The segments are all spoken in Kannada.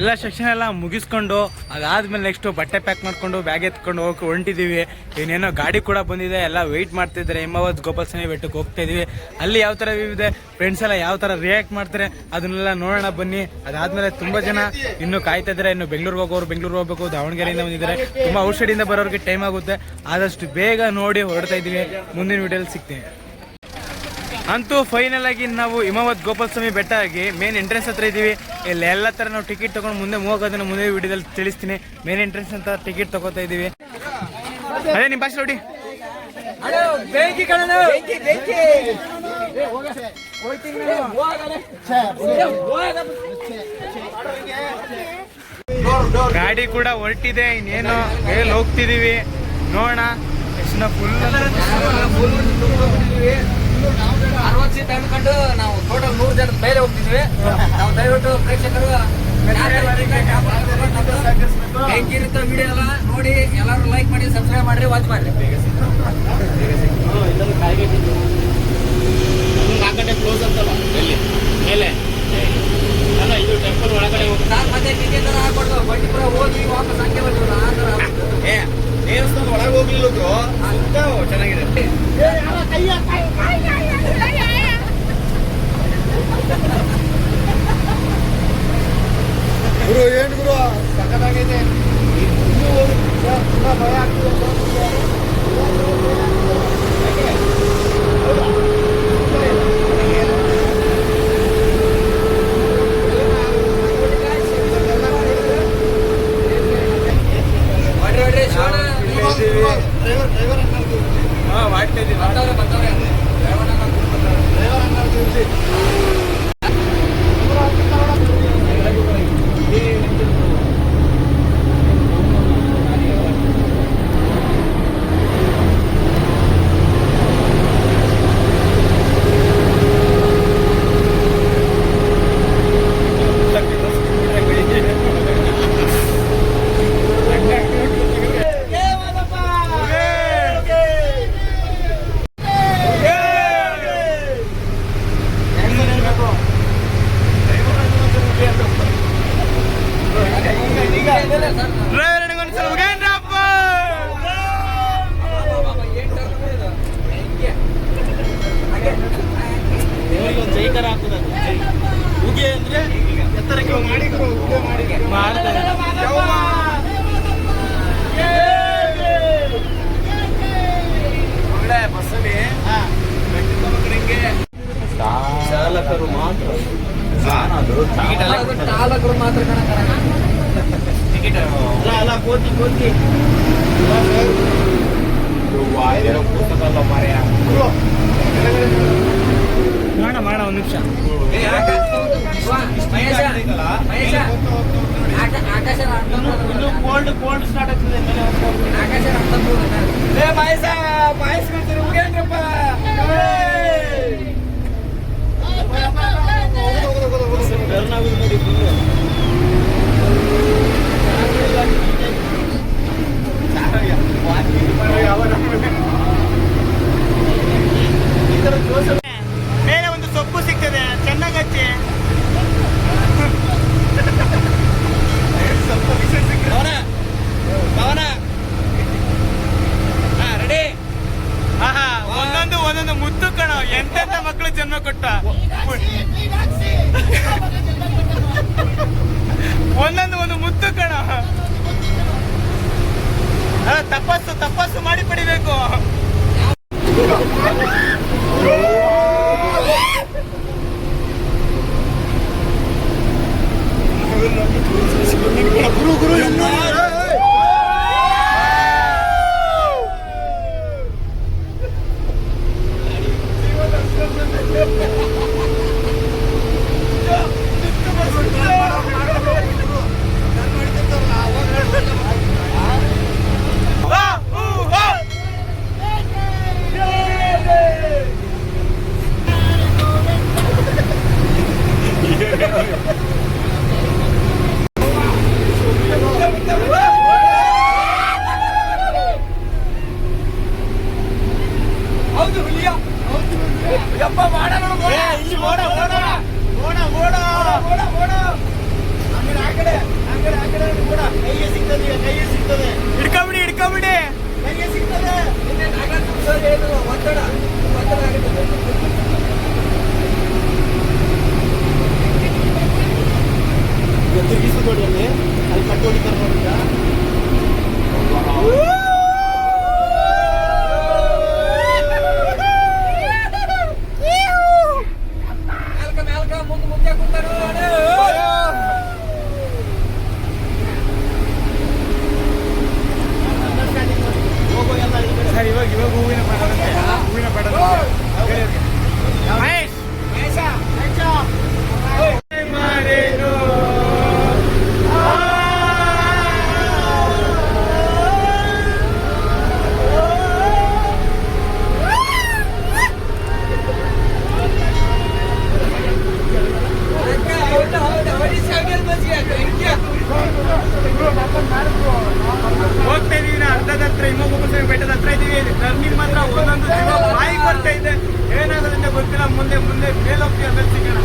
ಎಲ್ಲ ಸೆಕ್ಷನ್ ಎಲ್ಲ ಮುಗಿಸ್ಕೊಂಡು ಅದಾದ್ಮೇಲೆ ನೆಕ್ಸ್ಟ್ ಬಟ್ಟೆ ಪ್ಯಾಕ್ ಮಾಡ್ಕೊಂಡು ಬ್ಯಾಗ್ ಎತ್ಕೊಂಡು ಹೋಗಿ ಹೊಂಟಿದೀವಿ. ಏನೇನೋ ಗಾಡಿ ಕೂಡ ಬಂದಿದೆ, ಎಲ್ಲ ವೆಯ್ಟ್ ಮಾಡ್ತಿದ್ದಾರೆ. ಹಿಮಾವತ್, ಗೋಪಾಲ್ ಸ್ವಾಮಿ ಬೆಟ್ಟಕ್ಕೆ ಹೋಗ್ತಾ ಇದೀವಿ. ಅಲ್ಲಿ ಯಾವ ಥರ ಇದೆ? ಫ್ರೆಂಡ್ಸ್ ಎಲ್ಲ ಯಾವ ಥರ ರಿಯಾಕ್ಟ್ ಮಾಡ್ತಾರೆ? ಅದನ್ನೆಲ್ಲ ನೋಡೋಣ ಬನ್ನಿ. ಅದಾದ್ಮೇಲೆ ತುಂಬಾ ಜನ ಇನ್ನು ಕಾಯ್ತಾ ಇದ್ರೆ ಇನ್ನು ಬೆಂಗಳೂರಿಗೆ ಹೋಗೋರು ಬೆಂಗಳೂರು ಹೋಗ್ಬೇಕು. ದಾವಣಗೆರೆಯಿಂದ ಬಂದಿದ್ದಾರೆ. ತುಂಬಾ ಔಷಧಿಯಿಂದ ಬರೋರಿಗೆ ಟೈಮ್ ಆಗುತ್ತೆ. ಆದಷ್ಟು ಬೇಗ ನೋಡಿ ಹೊರಡ್ತಾ ಇದೀವಿ. ಮುಂದಿನ ವಿಡಿಯೋಲಿ ಸಿಗ್ತೀನಿ. ಅಂತೂ ಫೈನಲ್ ಆಗಿ ನಾವು ಹಿಮಾವತ್ ಗೋಪಾಲ ಸ್ವಾಮಿ ಬೆಟ್ಟ ಆಗಿ ಮೇನ್ ಎಂಟ್ರೆನ್ಸ್ ಹತ್ರ ಇದೀವಿ ಇಲ್ಲಿ ಎಲ್ಲ ತರ ನಾವು ಟಿಕೆಟ್ ತಗೊಂಡು ಮುಂದೆ ಹೋಗೋದನ್ನು ಮುಂದೆ ವಿಡಿಯೋದಲ್ಲಿ ತಿಳಿಸ್ತೀನಿ. ಮೇನ್ ಎಂಟ್ರೆನ್ಸ್ ಅಂತ ಟಿಕೆಟ್ ತಗೋತಾ ಇದೀವಿ ಅದೇ ನಿಮ್ಮ ಭಾಷೆ ನೋಡಿ. ಗಾಡಿ ಕೂಡ ಹೊರಟಿದೆ, ಇನ್ನೇನು ಹೋಗ್ತಿದೀವಿ. ನೋಡೋಣ. ಫುಲ್ ಅರವತ್ತು ಸೀಟ್ ಅಂದ್ಕೊಂಡು ನಾವು ಟೋಟಲ್ ನೂರು ಜನ ನಾವು ದಯವಿಟ್ಟು ಪ್ರೇಕ್ಷಕರು ಹೆಂಗಿರುತ್ತೆ ವಿಡಿಯೋ ಎಲ್ಲ ನೋಡಿ ಎಲ್ಲರೂ ಲೈಕ್ ಮಾಡಿ ಸಬ್ಸ್ಕ್ರೈಬ್ ಮಾಡ್ರಿ ವಾಚ್ ಮಾಡ್ರಿ. ಕ್ಲೋಸ್ ಅಂತಲ್ಲ ಎಲ್ಲಿ ಮೇಲೆ ಅಲ್ಲ ಇದು ಟೆಂಪಲ್ ಒಳಗಡೆ ಸಾರ್ ಮತ್ತೆ ಟಿಕೆಟ್ ಎಲ್ಲ ಹಾಕೊಡ್ದು ಬಂಡೀಪುರ ಹೋಗಿ ವಾಪಸ್ ಹಂಗೆ ಬಂದಿಲ್ಲ ಆ ಥರ ಏ ದೇವಸ್ಥಾನ ಒಳಗೆ ಹೋಗ್ಲಿಲ್ಲ ಚೆನ್ನಾಗಿದೆ. ಗುರು ಏನು ಗುರು? ತುಂಬಾ ಭಯ ಆಗ್ತಿದೆ ಒಂದು ಆಗ್ತದೆ ಉಗಿ ಅಂದ್ರೆ ಎತ್ತರಕ್ಕೆ ಹೋಗಿ ಮಾಡಿ ಗುರು, ಉದ್ಯೋಗ ಮಾಡಿ ಒಳ್ಳೆ ಬಸ್ಸಲ್ಲಿ ಚಾಲಕರು ಮಾತ್ರ. ಚಾಲಕರು. ಮಾತ್ರ ಟಿಕೆಟ್ ಅಲ್ಲ ಕೋತಿ ಕೋತಿ ತಪಸ್ಸು ಮಾಡಿ ಪಡಿಬೇಕು. ಹಿಡ್ಕೊಂಬಿಡಿ ಹಿಡ್ಕೊಂಬಿಡಿ ಒತ್ತಡ ತಿರುಗಿಸು ನೋಡಿ ಅಲ್ಲಿ ಅಲ್ಲಿ ಕಟ್ಟೋಗಿ ತರ್ಬೋದು ಮುಂದೆ ಮುಂದೆ ಮೇಲ್ ಹೋಗ್ತೀವಿ ಆಮೇಲೆ ಸಿಗೋಣ.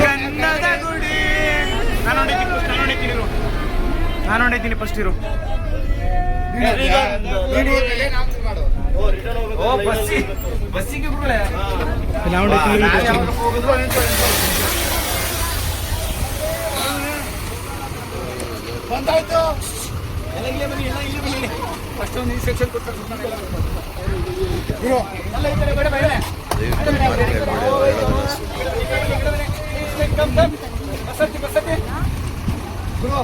ಗಂಧದ ಗುಡಿ? ನಾನು ಹೊಡಿತೀನಿ ನಾನು ಹೊಡಿತೀನಿ ಇರು. ನಾನು ಹೊಡಿತೀನಿ ಫಸ್ಟ್ ಇರು. ಓ, ಬಸ್ಸಿ. ಬಸ್ಸಿಗೆ ಹೋಗಿದ್ರು. ಬಂದಾಯ್ತು. ಎಲ್ಲ ಇಲ್ಲೇ ಬನ್ನಿ ಎಲ್ಲ ಇಲ್ಲೇ ಬನ್ನಿ ಫಸ್ಟ್ ಒಂದು ಸೆಕ್ಷನ್ ಕೊಡ್ತಾರೆ ಎಲ್ಲ ಈ ಕಡೆ ಬೇಡ ಬೇಡ ಬಸತ್ತಿ ಗುರು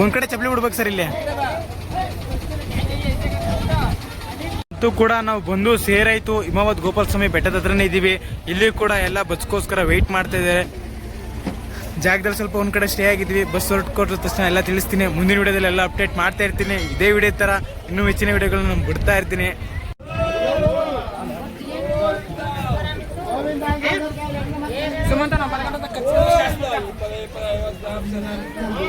ಒಂದ್ ಕಡೆ ಚಪ್ಪಲಿ ಬಿಡ್ಬೇಕು ಸರ್ ಇಲ್ಲಿ. ಅಂತೂ ಕೂಡ ನಾವು ಬಂದು ಸೇರಾಯ್ತು. ಹಿಮಾವತ್ ಗೋಪಾಲ ಸ್ವಾಮಿ ಬೆಟ್ಟದ ಹತ್ರನೇ ಇದ್ದೀವಿ. ಇಲ್ಲಿ ಕೂಡ ಎಲ್ಲ ಬಸ್ಗೋಸ್ಕರ ವೆಯ್ಟ್ ಮಾಡ್ತಾ ಇದ್ದಾರೆ. ಜಾಗದಲ್ಲಿ ಸ್ವಲ್ಪ ಒಂದ್ ಕಡೆ ಸ್ಟೇ ಆಗಿದ್ವಿ ಬಸ್ ಹೊರಟ್ಕೊಟ್ರ ತಕ್ಷಣ ಎಲ್ಲ ತಿಳಿಸ್ತೀನಿ. ಮುಂದಿನ ವಿಡಿಯೋದಲ್ಲಿ ಎಲ್ಲ ಅಪ್ಡೇಟ್ ಮಾಡ್ತಾ ಇರ್ತೀನಿ. ಇದೇ ವಿಡಿಯೋ ತರ ಇನ್ನೂ ಹೆಚ್ಚಿನ ವಿಡಿಯೋಗಳನ್ನ ನಾನು ಬಿಡ್ತಾ ಇರ್ತೀನಿ. Abdullah.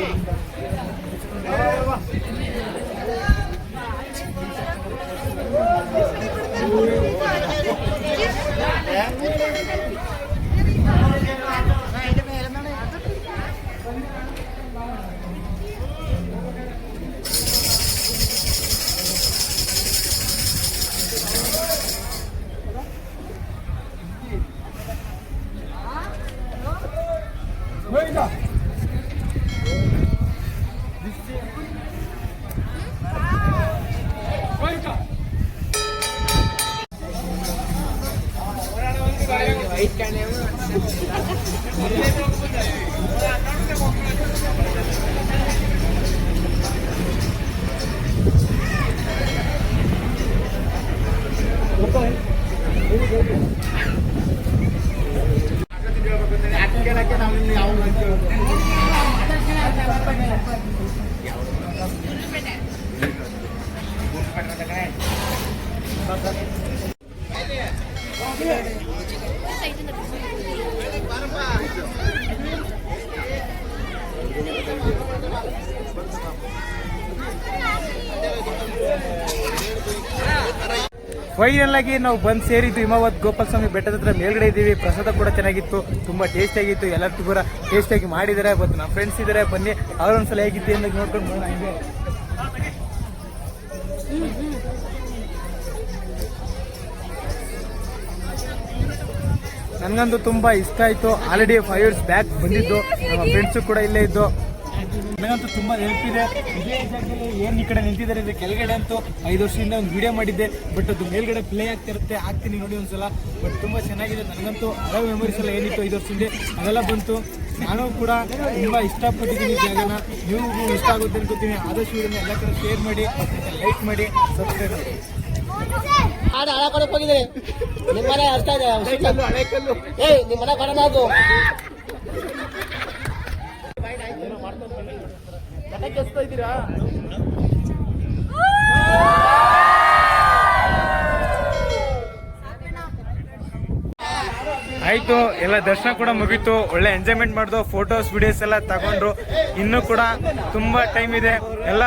ಫೈನಲ್ ನಾವು ಬಂದು ಸೇರಿದ್ದು ಹಿಮಾವತ್ ಗೋಪಾಲ ಸ್ವಾಮಿ ಬೆಟ್ಟದ ಹತ್ರ ಮೇಲ್ಗಡೆ ಇದ್ದೀವಿ. ಪ್ರಸಾದ ಕೂಡ ಚೆನ್ನಾಗಿತ್ತು. ತುಂಬಾ ಟೇಸ್ಟಿಯಾಗಿತ್ತು ಎಲ್ಲರಿಗೂ ಕೂಡ ಟೇಸ್ಟಿಯಾಗಿ ಮಾಡಿದ್ದಾರೆ. ಬಟ್ ನಮ್ಮ ಫ್ರೆಂಡ್ಸ್ ಇದ್ದಾರೆ. ಬನ್ನಿ. ಅವ್ರೊಂದ್ಸಲ ಹೇಗಿತ್ತು ಅಂತ ನೋಡ್ಕೊಂಡು ಹಂಗೆ ನನಗಂತೂ ತುಂಬಾ ಇಷ್ಟ ಆಯ್ತು. ಆಲ್ರೆಡಿ ಫೈವ್ ಇಯರ್ಸ್ ಬ್ಯಾಕ್ ಬಂದಿದ್ದು. ನಮ್ಮ ಫ್ರೆಂಡ್ಸು ಕೂಡ ಇಲ್ಲೇ ಇದ್ದು. ನನಗಂತೂ ತುಂಬಾ ಹೆಲ್ಪ್ ಇದೆ. ಇದೇ ಜಾಗದಲ್ಲಿ ಏನು ಈ ಕಡೆ ನಿಂತಿದ್ದಾರೆ ಇದೆ ಕೆಳಗಡೆ ಅಂತೂ ಐದು ವರ್ಷದಿಂದ ಒಂದು ವಿಡಿಯೋ ಮಾಡಿದ್ದೆ. ಬಟ್ ಅದು ಮೇಲ್ಗಡೆ ಪ್ಲೇ ಆಗ್ತಿರುತ್ತೆ ಆಗ್ತೀನಿ ನೋಡಿ ಒಂದ್ಸಲ. ಬಟ್ ತುಂಬಾ ಚೆನ್ನಾಗಿದೆ. ನನಗಂತೂ ಹಲವು ಮೆಮೊರೀಸ್ ಎಲ್ಲ ಏನಿತ್ತು ಐದು ವರ್ಷದಿಂದ? ಅದೆಲ್ಲ ಬಂತು. ನಾನು ಕೂಡ ತುಂಬಾ ಇಷ್ಟಪಟ್ಟಿದ್ದೀನಿ ಈ ಜಾಗನ. ನೀವು ಇಷ್ಟ ಆಗುತ್ತೆ ಅನ್ಕೋತೀನಿ. ಆದಷ್ಟು ವಿಡಿಯೋನ ಎಲ್ಲ ಕಡೆ ಶೇರ್ ಮಾಡಿ ಲೈಕ್ ಮಾಡಿ ಸಬ್ಸ್ಕ್ರೈಬ್ ಮಾಡಿ. ಹಾಡು ಹಣ ಕೊಡಕ್ ಹೋಗಿದ್ರೆ ನಿಮ್ಮನೆ ಅಷ್ಟ ಇದೆ. ಏಯ್ ನಿಮ್ಮನೆ ಅದು. ಆಯ್ತು, ಎಲ್ಲ ದರ್ಶನ ಕೂಡ ಮುಗೀತು. ಒಳ್ಳೆ ಎಂಜಾಯ್ಮೆಂಟ್ ಮಾಡಿದ್ರು ಫೋಟೋಸ್ ವಿಡಿಯೋಸ್ ಎಲ್ಲ ತಗೊಂಡ್ರು. ಇನ್ನೂ ಕೂಡ ತುಂಬಾ ಟೈಮ್ ಇದೆ. ಎಲ್ಲ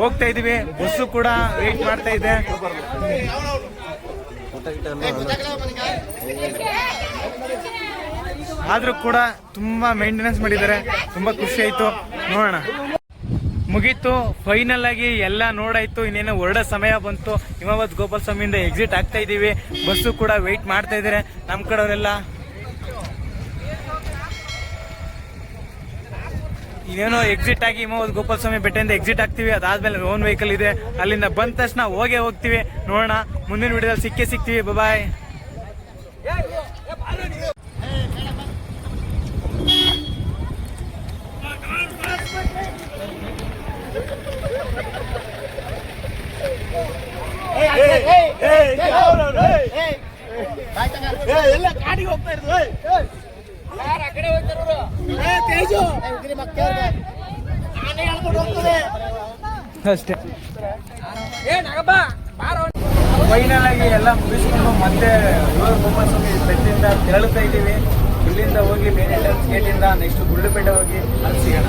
ಹೋಗ್ತಾ ಇದೀವಿ. ಬಸ್ಸು ಕೂಡ ವೇಟ್ ಮಾಡ್ತಾ ಇದೆ. ಆದ್ರೂ ಕೂಡ ತುಂಬಾ ಮೇಂಟೆನೆನ್ಸ್ ಮಾಡಿದ್ದಾರೆ. ತುಂಬಾ ಖುಷಿ ಆಯ್ತು. ನೋಡೋಣ. ಮುಗೀತು. ಫೈನಲ್ ಆಗಿ ಎಲ್ಲ ನೋಡಾಯ್ತು. ಇನ್ನೇನು ಹೊರಡ ಸಮಯ ಬಂತು. ಹಿಮಾವತ್ ಗೋಪಾಲ ಸ್ವಾಮಿಯಿಂದ ಎಕ್ಸಿಟ್ ಆಗ್ತಾ ಇದೀವಿ. ಬಸ್ಸು ಕೂಡ ವೆಯ್ಟ್ ಮಾಡ್ತಾ ಇದ್ದಾರೆ ನಮ್ಮ ಕಡೆಯವರೆಲ್ಲ. ಇನ್ನೇನೋ ಎಕ್ಸಿಟ್ ಆಗಿ ಹಿಮಾವತ್ ಗೋಪಾಲ ಸ್ವಾಮಿ ಬೆಟ್ಟೆಯಿಂದ ಎಕ್ಸಿಟ್ ಆಗ್ತೀವಿ. ಅದಾದ್ಮೇಲೆ ಓನ್ ವೆಹಿಕಲ್ ಇದೆ. ಅಲ್ಲಿಂದ ಬಂದ ತಕ್ಷಣ ಹೋಗೇ ಹೋಗ್ತೀವಿ. ನೋಡೋಣ. ಮುಂದಿನ ವಿಡಿಯೋದಲ್ಲಿ ಸಿಕ್ಕೇ ಸಿಗ್ತೀವಿ. ಬಾಯ್ ಎಲ್ಲ ಕಾಡಿಗೆ ಹೋಗ್ತಾ ಏ ತೇಜು. ಮಕ್ಕಳಿಗೆ ಆನೆ ಹೇಳ್ಕೊಂಡು ಹೋಗ್ತದೆ ಅಷ್ಟೇ. ಫೈನಲ್ ಆಗಿ ಎಲ್ಲ ಮುಗಿಸ್ಕೊಂಡು ಮತ್ತೆ ಏಳು ಗೋಪಾಲ ಸ್ವಾಮಿ ಬೆಟ್ಟದಿಂದ ತೆರಳುತ್ತಾ ಇದ್ದೀವಿ. ಇಲ್ಲಿಂದ ಹೋಗಿ ಮೇನ್ ಎಂಟ್ರೆನ್ಸ್ ಗೇಟಿಂದ ನೆಕ್ಸ್ಟ್ ಗುಂಡ್ಲುಪೇಟೆ ಹೋಗಿ ಅಲ್ಲಿ ಸಿಗೋಣ.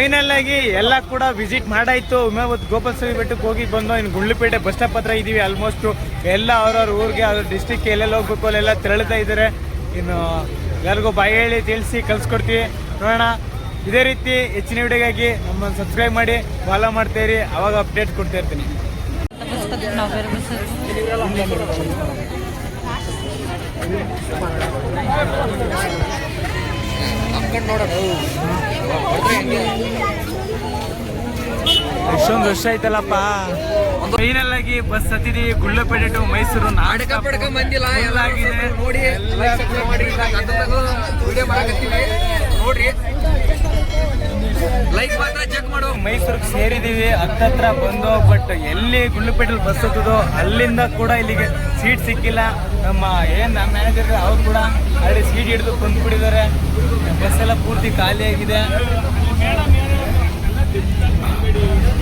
ಫೈನಲ್ ಆಗಿ ಎಲ್ಲ ಕೂಡ ವಿಸಿಟ್ ಮಾಡಾಯ್ತು. ಉಮೇವತ್ ಗೋಪಾಲ ಸ್ವಾಮಿ ಬೆಟ್ಟಕ್ಕೆ ಹೋಗಿ ಬಂದು ಇನ್ನು ಗುಂಡ್ಲುಪೇಟೆ ಬಸ್ ಸ್ಟಾಪ್ ಹತ್ರ ಇದೀವಿ ಆಲ್ಮೋಸ್ಟ್ ಎಲ್ಲ ಅವ್ರವ್ರ ಊರಿಗೆ, ಅವ್ರ ಡಿಸ್ಟಿಕ್ ಎಲ್ಲೆಲ್ಲಿ ಹೋಗ್ಬೇಕು, ಅಲ್ಲೆಲ್ಲ ತೆರಳ್ತಾ ಇದ್ದಾರೆ ಇನ್ನು ಎಲ್ಲರಿಗೂ ಬಾಯಿ ಹೇಳಿ, ತಿಳಿಸಿ ಕಲ್ಸ್ಕೊಡ್ತೀವಿ ನೋಡೋಣ. ಇದೇ ರೀತಿ ಹೆಚ್ಚಿನ ವಿಡಿಯೋಗಾಗಿ ನಮ್ಮನ್ನು ಸಬ್ಸ್ಕ್ರೈಬ್ ಮಾಡಿ ಫಾಲೋ ಮಾಡ್ತೀರಿ ಅವಾಗ ಅಪ್ಡೇಟ್ ಕೊಡ್ತಾ ಇರ್ತೀನಿ. ನೋಡೋದು ಎಷ್ಟೊಂದು ವರ್ಷ ಆಯ್ತಲ್ಲಪ್ಪ. ಫೈನಲ್ ಆಗಿ ಬಸ್ ಹತ್ತಿದಿ ಗುಳ್ಳಪೇಟೆ ಟು ಮೈಸೂರು ನಾಡಕ ಪಡಕ ಮಂದಿಲ್ಲ ಎಲ್ಲ ಆಗಿದೆ. ನೋಡಿ ಎಲ್ಲ ಮಾಡಿ ವಿಡಿಯೋ ಮಾಡಕತ್ತೀವಿ. ನೋಡ್ರಿ. ಲೈಕ್ ಮಾತ್ರ ಚೆಕ್ ಮಾಡೋ. ಮೈಸೂರಿಗೆ ಸೇರಿದೀವಿ, ಹತ್ತತ್ರ ಬಂದು ಬಟ್ ಎಲ್ಲಿ ಗುಂಡ್ಲುಪೇಟೆಲ್ ಬಸ್ ಹತ್ತದೋ ಅಲ್ಲಿಂದ ಕೂಡ ಇಲ್ಲಿಗೆ ಸೀಟ್ ಸಿಕ್ಕಿಲ್ಲ. ನಮ್ಮ ಏನು ನಮ್ಮ ಮ್ಯಾನೇಜರ್ ಅವ್ರು ಕೂಡ ಅಲ್ಲಿ ಸೀಟ್ ಹಿಡಿದು ಕುಂದ್ಬಿಟ್ಟಿದ್ದಾರೆ ಬಸ್ ಎಲ್ಲ ಪೂರ್ತಿ ಖಾಲಿಯಾಗಿದೆ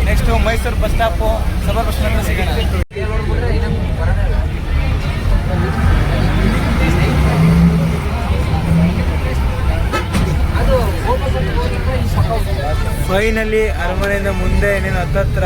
ನೆಕ್ಸ್ಟ್ ಮೈಸೂರು ಬಸ್ ಸ್ಟಾಪು ಸಭಾ ಬಸ್ ಸಿಗೋಣ. ಫೈನಲಿ ಅರಮನೆಯಿಂದ ಮುಂದೆ ಏನೇನು ಹತ್ತತ್ರ